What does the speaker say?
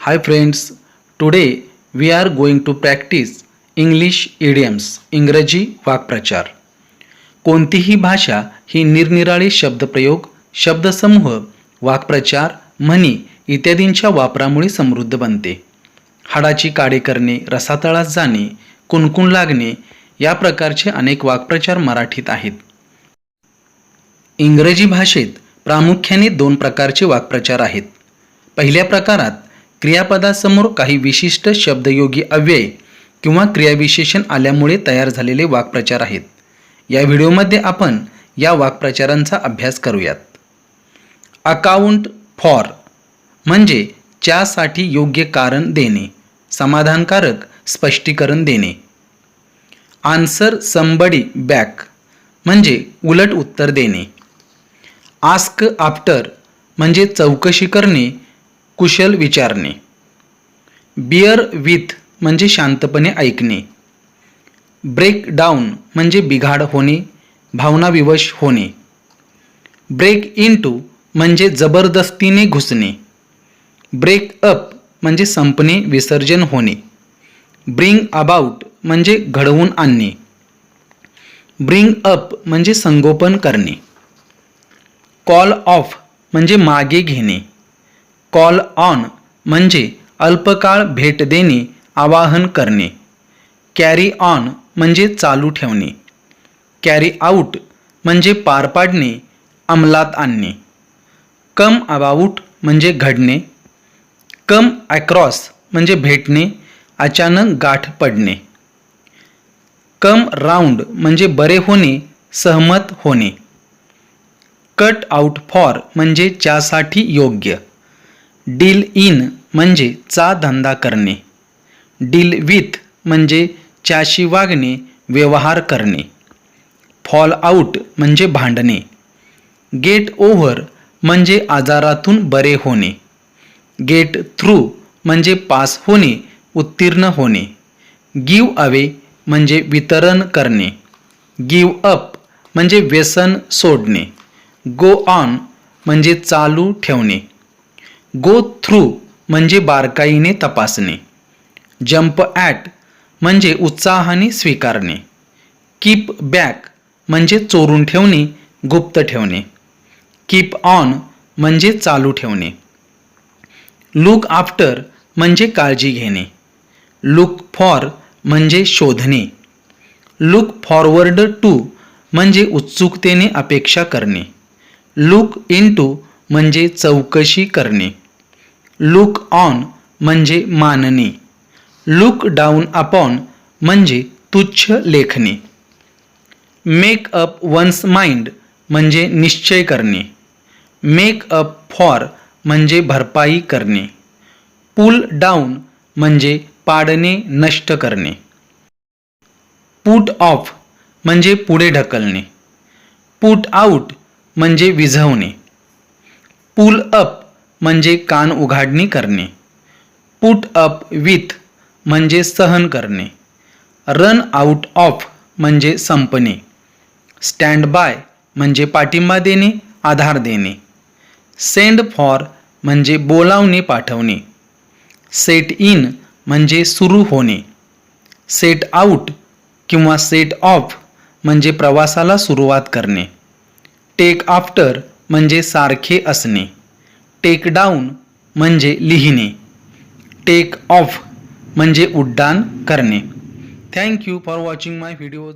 Hi friends, today we are going to practice English idioms इंग्रजी वाक्प्रचार कोणतीही भाषा ही निरनिराळे शब्दप्रयोग शब्दसमूह वाक्प्रचार म्हणी इत्यादींच्या वापरामुळे समृद्ध बनते. हाडाची काडे करणे रसातळात जाणे कुणकुण लागणे या प्रकारचे अनेक वाक्प्रचार मराठीत आहेत. इंग्रजी भाषेत प्रामुख्याने दोन प्रकारचे वाक्प्रचार आहेत. पहिल्या प्रकारात क्रियापदासमोर काही विशिष्ट शब्दयोगी अव्यय किंवा क्रियाविशेषण आल्यामुळे तयार झालेले वाक्प्रचार आहेत. या व्हिडिओमध्ये आपण या वाक्प्रचारांचा अभ्यास करूयात. अकाउंट फॉर म्हणजे च्यासाठी योग्य कारण देणे समाधानकारक स्पष्टीकरण देणे. आन्सर संबडी बॅक म्हणजे उलट उत्तर देणे. आस्क आफ्टर म्हणजे चौकशी करणे कुशल विचारणे. बिअर विथ म्हणजे शांतपणे ऐकणे. ब्रेक डाऊन म्हणजे बिघाड होणे भावनाविवश होणे. ब्रेक इन टू म्हणजे जबरदस्तीने घुसणे. ब्रेक अप म्हणजे संपणे विसर्जन होणे. ब्रिंग अबाउट म्हणजे घडवून आणणे. ब्रिंग अप म्हणजे संगोपन करणे. कॉल ऑफ म्हणजे मागे घेणे. कॉल ऑन म्हणजे अल्पकाळ भेट देणे आवाहन करणे. कॅरी ऑन म्हणजे चालू ठेवणे. कॅरी आऊट म्हणजे पार पाडणे अंमलात आणणे. कम अबाऊट म्हणजे घडणे. कम अक्रॉस म्हणजे भेटणे अचानक गाठ पडणे. कम राऊंड म्हणजे बरे होणे सहमत होणे. कट आउट फॉर म्हणजे च्यासाठी योग्य. डील इन म्हणजे चा धंदा करणे. डील विथ म्हणजे च्याशी वागणे व्यवहार करणे. फॉल आऊट म्हणजे भांडणे. गेट ओव्हर म्हणजे आजारातून बरे होणे. गेट थ्रू म्हणजे पास होणे उत्तीर्ण होणे. गिव अवे म्हणजे वितरण करणे. गिव अप म्हणजे व्यसन सोडणे. गो ऑन म्हणजे चालू ठेवणे. गो थ्रू म्हणजे बारकाईने तपासणे. जम्प ॲट म्हणजे उत्साहाने स्वीकारणे. कीप बॅक म्हणजे चोरून ठेवणे गुप्त ठेवणे. कीप ऑन म्हणजे चालू ठेवणे. लुक आफ्टर म्हणजे काळजी घेणे. लुक फॉर म्हणजे शोधणे. लुक फॉरवर्ड टू म्हणजे उत्सुकतेने अपेक्षा करणे. लुक इन टू म्हणजे चौकशी करणे. लुक ऑन म्हणजे मानणे. लुक डाऊन अपॉन म्हणजे तुच्छ लेखणे. मेक अप वन्स माइंड म्हणजे निश्चय करणे. मेक अप फॉर म्हणजे भरपाई करणे. पुल डाऊन म्हणजे पाडणे नष्ट करणे. पुट ऑफ म्हणजे पुढे ढकलणे. पुट आऊट म्हणजे विझवणे. पुल अप म्हणजे कान उघाडणी करणे. पुट अप विथ म्हणजे सहन करणे. रन आऊट ऑफ म्हणजे संपणे. स्टँड बाय म्हणजे पाठिंबा देणे आधार देणे. सेंड फॉर म्हणजे बोलावणे पाठवणे. सेट इन म्हणजे सुरू होणे. सेट आऊट किंवा सेट ऑफ म्हणजे प्रवासाला सुरुवात करणे. टेक आफ्टर म्हणजे सारखे असणे. टेक डाऊन म्हणजे लिहिणे. टेक ऑफ म्हणजे उड्डाण करणे. Thank you for watching my videos